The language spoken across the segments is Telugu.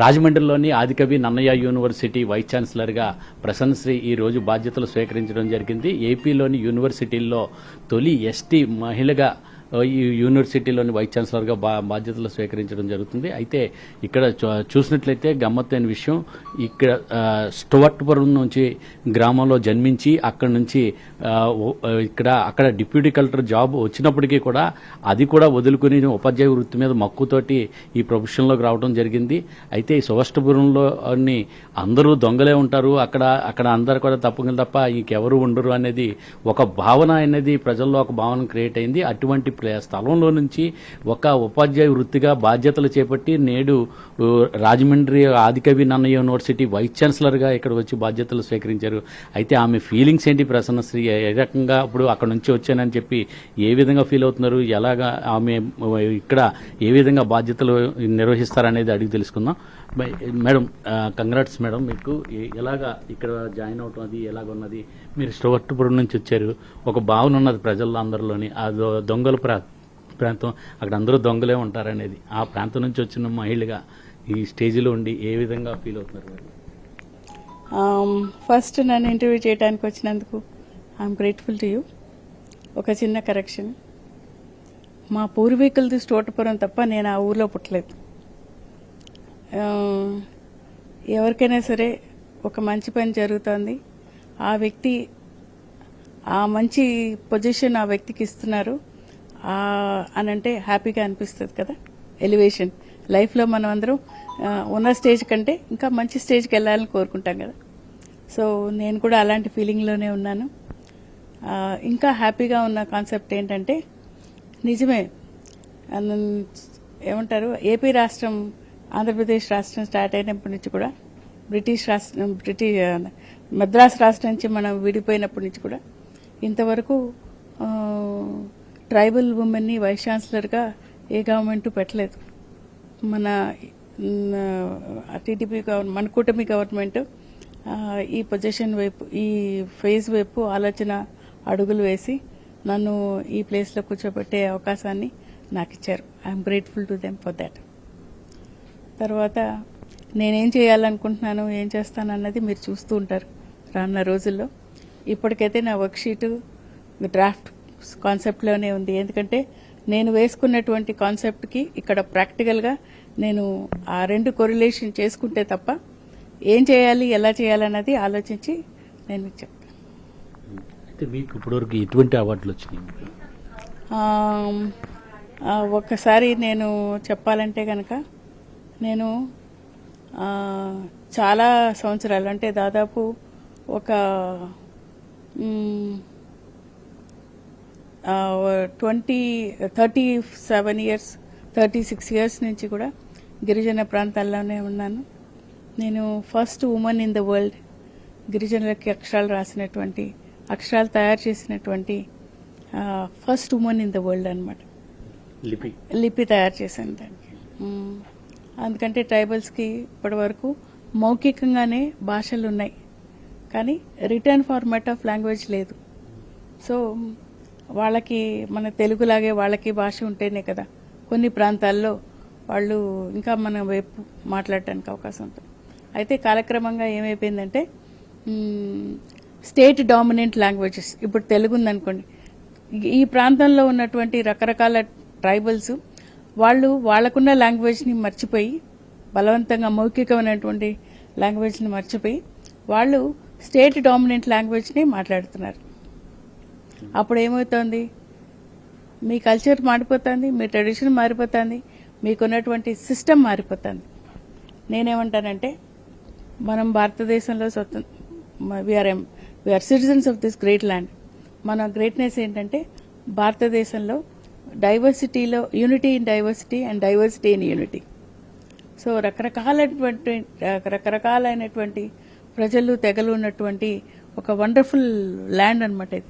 రాజమండ్రిలోని ఆదికవి నన్నయ్య యూనివర్సిటీ వైస్ ఛాన్సలర్గా ప్రసన్నశ్రీ ఈ రోజు బాధ్యతలు స్వీకరించడం జరిగింది. ఏపీలోని యూనివర్సిటీల్లో తొలి ఎస్టీ మహిళగా ఈ యూనివర్సిటీలోని వైస్ ఛాన్సలర్గా బా బాధ్యతలు స్వీకరించడం జరుగుతుంది. అయితే ఇక్కడ చూసినట్లయితే గమ్మత్తైన విషయం ఇక్కడ ఆ, స్టువర్ట్పురం నుంచి గ్రామంలో జన్మించి అక్కడ నుంచి ఇక్కడ అక్కడ డిప్యూటీ కలెక్టర్ జాబ్ వచ్చినప్పటికీ కూడా అది కూడా వదులుకుని ఉపాధ్యాయ వృత్తి మీద మక్కుతోటి ఈ ప్రొఫెషన్లోకి రావడం జరిగింది. అయితే ఈ సువష్టపురంలో అన్ని అందరూ దొంగలే ఉంటారు. అక్కడ అక్కడ అందరు కూడా తప్పకుండా తప్ప ఇంకెవరు ఉండరు అనేది ఒక భావన అనేది ప్రజల్లో ఒక భావన క్రియేట్ అయింది. అటువంటి ప్లే- స్థలంలో నుంచి ఒక ఉపాధ్యాయ వృత్తిగా బాధ్యతలు చేపట్టి నేడు రాజమండ్రి ఆదికవి నన్న యూనివర్సిటీ వైస్ ఛాన్సలర్గా ఇక్కడ వచ్చి బాధ్యతలు స్వీకరించారు. అయితే ఆమె ఫీలింగ్స్ ఏంటి ప్రసన్నశ్రీ ఏ రకంగా ఇప్పుడు అక్కడ నుంచి వచ్చానని చెప్పి ఏ విధంగా ఫీల్ అవుతున్నారు? ఎలాగా ఆమె ఇక్కడ ఏ విధంగా బాధ్యతలు నిర్వహిస్తారనేది అడిగి తెలుసుకుందాం. బై- మేడం కంగ్రాట్స్ మేడం మీకు. ఎలాగా ఇక్కడ జాయిన్ అవటం అది ఎలాగున్నది మీరు స్టోవర్టుపురం నుంచి వచ్చారు. ఒక భావన ఉన్నది ప్రజల్లో అందరిలోని. ఆ దొ- దొంగల ప్రా ప్రాంతం. అక్కడ అందరూ దొంగలే ఉంటారనేది. ఆ ప్రాంతం నుంచి వచ్చిన మహిళగా ఈ స్టేజ్లో ఉండి ఏ విధంగా ఫీల్ అవుతున్నారు ఫస్ట్ um, నన్ను ఇంటర్వ్యూ చేయడానికి వచ్చినందుకు ఐఎమ్ గ్రేట్ఫుల్ టు యూ ఒక చిన్న కరెక్షన్ మా పూర్వీకులది స్టోటపురం తప్ప నేను ఆ ఊర్లో పుట్టలేదు. ఎవరికైనా సరే ఒక మంచి పని జరుగుతోంది. ఆ వ్యక్తి ఆ మంచి పొజిషన్ ఆ వ్యక్తికి ఇస్తున్నారు. అని అంటే హ్యాపీగా అనిపిస్తుంది కదా. ఎలివేషన్. లైఫ్లో మనం అందరం ఉన్న స్టేజ్ కంటే ఇంకా మంచి స్టేజ్కి వెళ్ళాలని కోరుకుంటాం కదా. సో నేను కూడా అలాంటి ఫీలింగ్లోనే ఉన్నాను. ఇంకా హ్యాపీగా ఉన్న కాన్సెప్ట్ ఏంటంటే నిజమే. ఏమంటారు? ఏపీ రాష్ట్రం ఆంధ్రప్రదేశ్ రాష్ట్రం స్టార్ట్ అయినప్పటి నుంచి కూడా బ్రిటిష్ రాష్ట్రం బ్రిటిష్ మద్రాస్ రాష్ట్రం నుంచి మనం విడిపోయినప్పటి నుంచి కూడా ఇంతవరకు ట్రైబల్ ఉమెన్ని వైస్ ఛాన్సలర్గా ఏ గవర్నమెంట్ పెట్టలేదు. మన టీడీపీ గవర్నమెంట్ మన కూటమి గవర్నమెంట్ ఈ పొజిషన్ వైపు ఈ ఫేజ్ వైపు ఆలోచన అడుగులు వేసి నన్ను ఈ ప్లేస్లో కూర్చోబెట్టే అవకాశాన్ని నాకు ఇచ్చారు I'm grateful to them for that. తర్వాత నేనేం చేయాలనుకుంటున్నాను ఏం చేస్తాను అన్నది మీరు చూస్తూ ఉంటారు రానున్న రోజుల్లో. ఇప్పటికైతే నా వర్క్ షీటు డ్రాఫ్ట్ కాన్సెప్ట్లోనే ఉంది. ఎందుకంటే నేను వేసుకున్నటువంటి కాన్సెప్ట్కి ఇక్కడ ప్రాక్టికల్గా నేను ఆ రెండు కొరిలేషన్ చేసుకుంటే తప్ప ఏం చేయాలి ఎలా చేయాలన్నది ఆలోచించి నేను మీకు చెప్తాను. అయితే మీకు ఇప్పటివరకు ఎటువంటి అవార్డులు వచ్చినాయి? ఒక్కసారి నేను చెప్పాలంటే కనుక నేను చాలా సంవత్సరాలు అంటే దాదాపు ఒక twenty thirty seven years thirty six years నుంచి కూడా గిరిజన ప్రాంతాల్లోనే ఉన్నాను. నేను first women in the world గిరిజనులకి అక్షరాలు రాసినటువంటి అక్షరాలు తయారు చేసినటువంటి first women in the world అన్నమాట. లిపి. లిపి తయారు చేశాను దానికి. అందుకంటే ట్రైబల్స్కి ఇప్పటి వరకు మౌఖికంగానే భాషలు ఉన్నాయి కానీ రిటర్న్ ఫార్మాట్ ఆఫ్ లాంగ్వేజ్ లేదు. సో వాళ్ళకి మన తెలుగులాగే వాళ్ళకి భాష ఉంటేనే కదా. కొన్ని ప్రాంతాల్లో వాళ్ళు ఇంకా మన వైపు మాట్లాడటానికి అవకాశం ఉంటుంది. అయితే కాలక్రమంగా ఏమైపోయిందంటే స్టేట్ డామినెంట్ లాంగ్వేజెస్. ఇప్పుడు తెలుగు ఉందనుకోండి ఈ ప్రాంతంలో ఉన్నటువంటి రకరకాల ట్రైబల్స్ వాళ్ళు వాళ్ళకున్న లాంగ్వేజ్ని మర్చిపోయి బలవంతంగా మౌఖికమైనటువంటి లాంగ్వేజ్ని మర్చిపోయి వాళ్ళు స్టేట్ డామినెంట్ లాంగ్వేజ్ని మాట్లాడుతున్నారు. అప్పుడు ఏమవుతోంది? మీ కల్చర్ మారిపోతుంది మీ ట్రెడిషన్ మారిపోతుంది మీకున్నటువంటి సిస్టమ్ మారిపోతుంది. నేనేమంటానంటే మనం భారతదేశంలో స్వతంత్ర we are we are citizens of this great land మన గ్రేట్నెస్ ఏంటంటే భారతదేశంలో డైవర్సిటీలో unity in diversity and diversity in unity. So రకరకాలైనటువంటి రకరకాలైనటువంటి ప్రజలు తెగలు ఉన్నటువంటి ఒక వండర్ఫుల్ ల్యాండ్ అనమాట ఇది.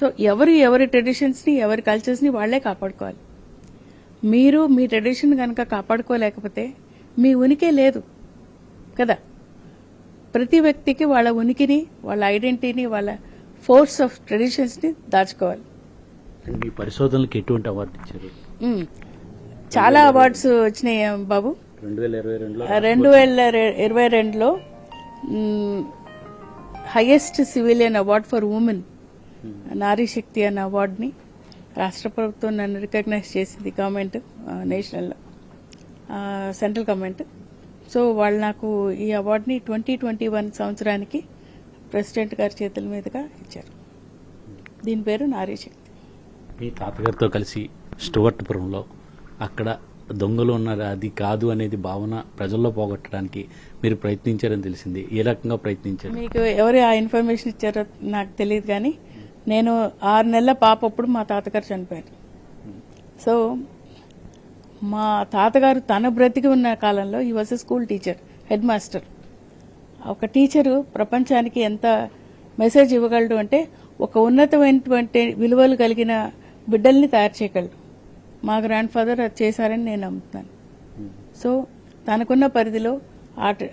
సో ఎవరు ఎవరి ట్రెడిషన్స్ని ఎవరి కల్చర్స్ని వాళ్ళే కాపాడుకోవాలి. మీరు మీ ట్రెడిషన్ కనుక కాపాడుకోలేకపోతే మీ ఉనికి లేదు కదా? ప్రతి వ్యక్తికి వాళ్ళ ఉనికిని వాళ్ళ ఐడెంటిటీని వాళ్ళ ఫోర్స్ ఆఫ్ ట్రెడిషన్స్ని దాచుకోవాలి. మీ పరిశోధనలకు ఎటువంటి అవార్డు ఇచ్చారు. చాలా అవార్డ్స్ వచ్చినాయి బాబు. రెండు వేల ఇరవై రెండులో ఇరవై highest civilian award for women Nari Shakti అనే అవార్డుని రాష్ట్ర ప్రభుత్వం నన్ను రికగ్నైజ్ చేసింది government national central government so వాళ్ళు నాకు ఈ అవార్డుని ట్వంటీ ట్వంటీ వన్ సంవత్సరానికి ప్రెసిడెంట్ గారి చేతుల మీదుగా ఇచ్చారు. దీని పేరు నారీ శక్తి. మీ తాతగారితో కలిసి స్టువర్ట్పురంలో అక్కడ దొంగలు ఉన్నారు. అది కాదు అనేది భావన ప్రజల్లో పోగొట్టడానికి మీరు ప్రయత్నించారని తెలిసింది. ఏ రకంగా ప్రయత్నించారు? మీకు ఎవరు ఆ ఇన్ఫర్మేషన్ ఇచ్చారో నాకు తెలియదు కానీ నేను ఆరు నెలల పాప అప్పుడు మా తాతగారు చనిపోయారు. సో మా తాతగారు తన బ్రతికి ఉన్న కాలంలో ఈ was school teacher head master ఒక టీచరు ప్రపంచానికి ఎంత మెసేజ్ ఇవ్వగలడు అంటే ఒక ఉన్నతమైనటువంటి విలువలు కలిగిన బిడ్డల్ని తయారు చేయగలరు మా గ్రాండ్ ఫాదర్ అది చేశారని నేను నమ్ముతున్నాను. సో తనకున్న పరిధిలో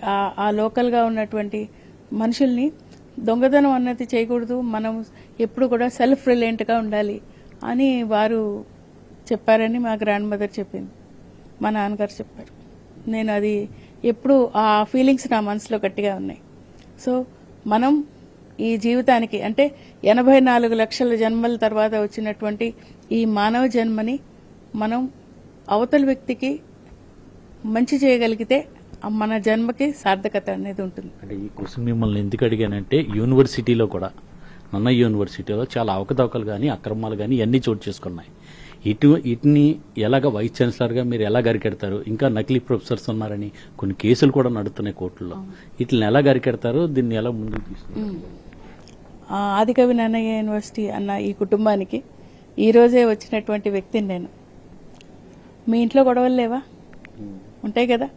ఆ- ఆ లోకల్గా ఉన్నటువంటి మనుషుల్ని దొంగతనం అన్నది చేయకూడదు మనం ఎప్పుడు కూడా సెల్ఫ్ రిలయంట్గా ఉండాలి అని వారు చెప్పారని మా గ్రాండ్ మదర్ చెప్పింది. మా నాన్నగారు చెప్పారు. నేను అది ఎప్పుడు ఆ ఫీలింగ్స్ నా మనసులో గట్టిగా ఉన్నాయి. సో మనం ఈ జీవితానికి అంటే ఎనభై నాలుగు లక్షల జన్మల తర్వాత వచ్చినటువంటి ఈ మానవ జన్మని మనం అవతల వ్యక్తికి మంచి చేయగలిగితే మన జన్మకి సార్థకత అనేది ఉంటుంది. అంటే ఈ క్వశ్చన్ మిమ్మల్ని ఎందుకు అడిగానంటే యూనివర్సిటీలో కూడా నన్న యూనివర్సిటీలో చాలా అవకతవకలు కానీ అక్రమాలు కానీ ఇవన్నీ చోటు చేసుకున్నాయి. ఇటు వీటిని ఎలాగ వైస్ ఛాన్సలర్గా మీరు ఎలా గరికెడతారు? ఇంకా నకిలీ ప్రొఫెసర్స్ ఉన్నారని కొన్ని కేసులు కూడా నడుస్తున్నాయి కోర్టుల్లో. వీటిని ఎలా గరికెడతారు? దీన్ని ఎలా ముందుకు తీసుకుంటారు? ఆదికవి నన్నయ్య యూనివర్సిటీ అన్న ఈ కుటుంబానికి ఈరోజే వచ్చినటువంటి వ్యక్తిని నేను. మీ ఇంట్లో గొడవలు లేవా? ఉంటాయి కదా.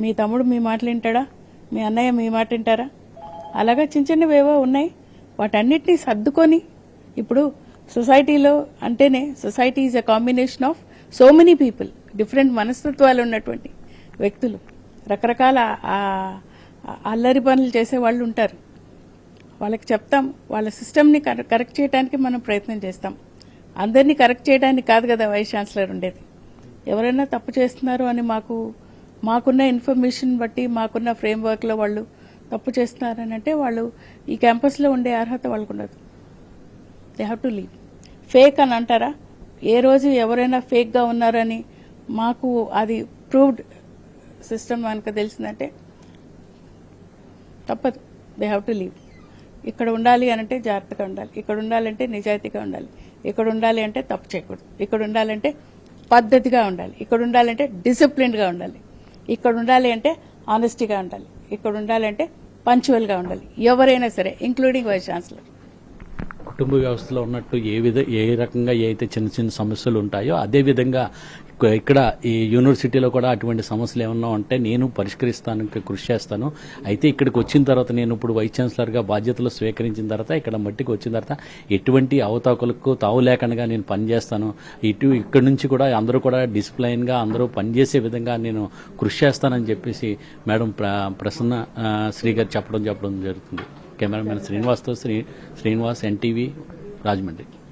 మీ తమ్ముడు మీ మాటలు వింటాడా? మీ అన్నయ్య మీ మాట వింటారా? అలాగా చిన్న చిన్నవేవో ఉన్నాయి. వాటన్నిటినీ సర్దుకొని ఇప్పుడు సొసైటీలో అంటేనే society is a combination of so many people different మనస్తత్వాలు ఉన్నటువంటి వ్యక్తులు. రకరకాల అల్లరి పనులు చేసే వాళ్ళు ఉంటారు. వాళ్ళకి చెప్తాం వాళ్ళ సిస్టమ్ని కరెక్ట్ చేయడానికి మనం ప్రయత్నం చేస్తాం. అందరినీ కరెక్ట్ చేయడానికి కాదు కదా వైస్ ఛాన్సలర్ ఉండేది. ఎవరైనా తప్పు చేస్తున్నారు అని మాకు మాకున్న ఇన్ఫర్మేషన్ బట్టి మాకున్న ఫ్రేమ్ వర్క్లో వాళ్ళు తప్పు చేస్తున్నారని అంటే వాళ్ళు ఈ క్యాంపస్లో ఉండే అర్హత వాళ్ళకు ఉండదు they have to leave fake అని అంటారా? ఏ రోజు ఎవరైనా ఫేక్గా ఉన్నారని మాకు అది ప్రూవ్డ్ సిస్టమ్ కనుక తెలిసిందంటే తప్పదు. దే హ్యావ్ టు లీవ్ ఇక్కడ ఉండాలి అని అంటే జాగ్రత్తగా ఉండాలి. ఇక్కడ ఉండాలంటే నిజాయితీగా ఉండాలి. ఇక్కడ ఉండాలి అంటే తప్పు చేయకూడదు. ఇక్కడ ఉండాలంటే పద్ధతిగా ఉండాలి. ఇక్కడ ఉండాలంటే డిసిప్లిన్గా ఉండాలి. ఇక్కడ ఉండాలి అంటే ఆనెస్టీగా ఉండాలి. ఇక్కడ ఉండాలంటే పంచువల్గా ఉండాలి. ఎవరైనా సరే ఇంక్లూడింగ్ వైస్ ఛాన్సలర్ కుటుంబ వ్యవస్థలో ఉన్నట్టు ఏ విధ ఏ రకంగా ఏ అయితే చిన్న చిన్న సమస్యలు ఉంటాయో అదే విధంగా ఇక్కడ ఈ యూనివర్సిటీలో కూడా అటువంటి సమస్యలు ఏమన్నా ఉంటే నేను పరిష్కరిస్తాను కృషి చేస్తాను. అయితే ఇక్కడికి వచ్చిన తర్వాత నేను ఇప్పుడు వైస్ ఛాన్సలర్గా బాధ్యతలు స్వీకరించిన తర్వాత ఇక్కడ మట్టికి వచ్చిన తర్వాత ఎటువంటి అవతాకులకు తావు లేకుండా నేను పనిచేస్తాను ఇటు ఇక్కడ నుంచి కూడా అందరూ కూడా డిసిప్లైన్గా అందరూ పనిచేసే విధంగా నేను కృషి చేస్తానని చెప్పేసి మేడం ప్ర- ప్రసన్న ఆ, శ్రీ గారు చెప్పడం చెప్పడం జరుగుతుంది. కెమెరామెన్ శ్రీనివాస్తో శ్రీ శ్రీనివాస్ ఎన్టీవీ రాజమండ్రి.